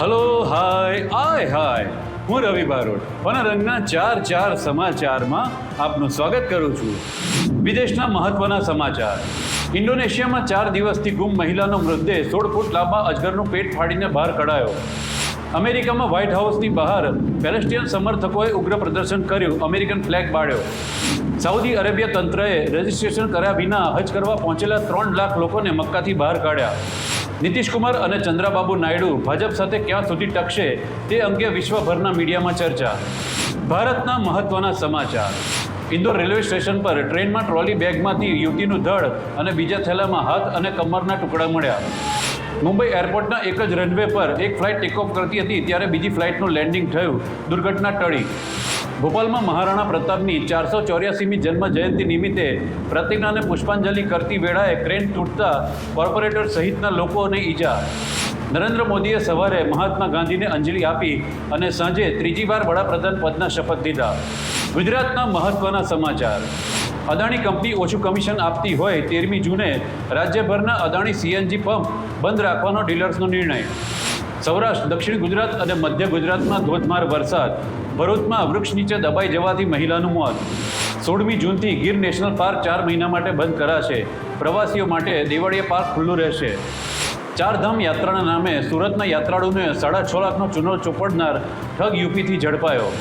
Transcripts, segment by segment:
Hello hi આય હાય હું રવિ બારોટ, વનરંગના ચાર ચાર સમાચારમાં આપનું સ્વાગત કરું છું. વિદેશના મહત્વના સમાચાર. ઇન્ડોનેશિયામાં ચાર દિવસથી ગુમ મહિલાનો મૃતદેહ સોળ ફૂટ લાંબા અજગરનું પેટ ફાડીને બહાર કઢાયો. અમેરિકામાં વ્હાઇટ હાઉસની બહાર પેલેસ્ટિયન સમર્થકોએ ઉગ્ર પ્રદર્શન કર્યું, અમેરિકન ફ્લેગ બાળ્યો. સાઉદી અરેબિયા તંત્રએ રજિસ્ટ્રેશન કર્યા વિના હજ કરવા પહોંચેલા ત્રણ લાખ લોકોને મક્કાથી બહાર કાઢ્યા. નીતિશ કુમાર અને ચંદ્રાબાબુ નાયડુ ભાજપ સાથે ક્યાં સુધી ટકશે તે અંગે વિશ્વભરના મીડિયામાં ચર્ચા. ભારતના મહત્વના સમાચાર. ઇન્દોર રેલવે સ્ટેશન પર ટ્રેનમાં ટ્રોલી બેગમાંથી યુવતીનું ધડ અને બીજા થેલામાં હાથ અને કમરના ટુકડા મળ્યા. મુંબઈ એરપોર્ટના એક જ રનવે પર એક ફ્લાઇટ ટેકઓફ કરતી હતી, ત્યારે બીજી ફ્લાઇટનું લેન્ડિંગ થયું. દુર્ઘટના ટળી. ભોપાલમાં મહારાણા પ્રતાપની ચારસો ચોર્યાસીમી જન્મ જયંતિ નિમિત્તે પ્રતિજ્ઞાને પુષ્પાંજલિ કરતી વેળાએ ક્રેન તૂટતા કોર્પોરેટર સહિતના લોકોને ઈજા. નરેન્દ્ર મોદીએ સવારે મહાત્મા ગાંધીને અંજલિ આપી અને સાંજે ત્રીજી વાર વડાપ્રધાન પદના શપથ લીધા. ગુજરાતના મહત્વના સમાચાર. અદાણી કંપની ઓછું કમિશન આપતી હોય તેરમી જૂને રાજ્યભરના અદાણી સીએનજી પંપ બંધ રાખવાનો ડીલર્સનો નિર્ણય. સૌરાષ્ટ્ર, દક્ષિણ ગુજરાત અને મધ્ય ગુજરાતમાં ધોધમાર વરસાદ. ભરૂચમાં વૃક્ષ નીચે દબાઈ જવાથી મહિલાનું મોત. સોળમી જૂનથી ગીર નેશનલ પાર્ક ચાર મહિના માટે બંધ કરાશે. પ્રવાસીઓ માટે દેવાળીયા પાર્ક ખુલ્લું રહેશે. ચારધામ યાત્રાના નામે સુરતના યાત્રાળુને સાડા છ લાખનો ચૂનો ચોપડનાર ઠગ યુપીથી ઝડપાયો.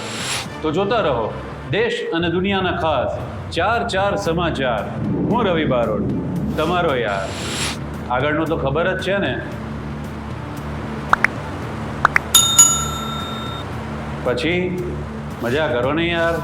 તો જોતા રહો, દેશ અને દુનિયાના ખાસ ચાર ચાર સમાચાર. હું રવિ બારોટ. તમારો યાર. આગળનું તો ખબર જ છે ને. પછી મજા કરો ને યાર.